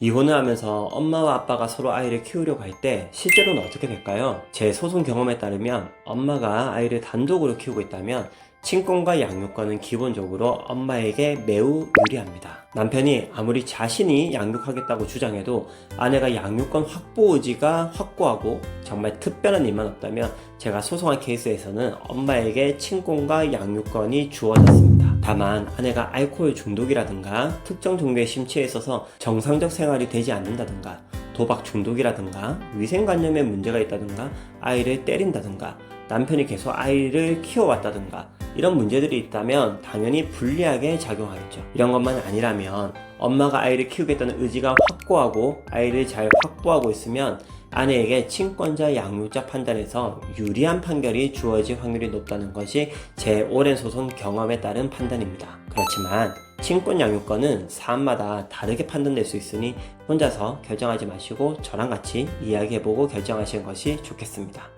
이혼을 하면서 엄마와 아빠가 서로 아이를 키우려고 할 때 실제로는 어떻게 될까요? 제 소송 경험에 따르면 엄마가 아이를 단독으로 키우고 있다면 친권과 양육권은 기본적으로 엄마에게 매우 유리합니다. 남편이 아무리 자신이 양육하겠다고 주장해도 아내가 양육권 확보 의지가 확고하고 정말 특별한 일만 없다면 제가 소송한 케이스에서는 엄마에게 친권과 양육권이 주어졌습니다. 다만 아내가 알코올 중독이라든가 특정 정도의 심취에 있어서 정상적 생활이 되지 않는다든가 도박 중독이라든가 위생관념에 문제가 있다든가 아이를 때린다든가 남편이 계속 아이를 키워왔다든가 이런 문제들이 있다면 당연히 불리하게 작용하겠죠. 이런 것만 아니라면 엄마가 아이를 키우겠다는 의지가 확고하고 아이를 잘 확보하고 있으면 아내에게 친권자 양육자 판단에서 유리한 판결이 주어질 확률이 높다는 것이 제 오랜 소송 경험에 따른 판단입니다. 그렇지만 친권 양육권은 사안마다 다르게 판단될 수 있으니 혼자서 결정하지 마시고 저랑 같이 이야기해보고 결정하시는 것이 좋겠습니다.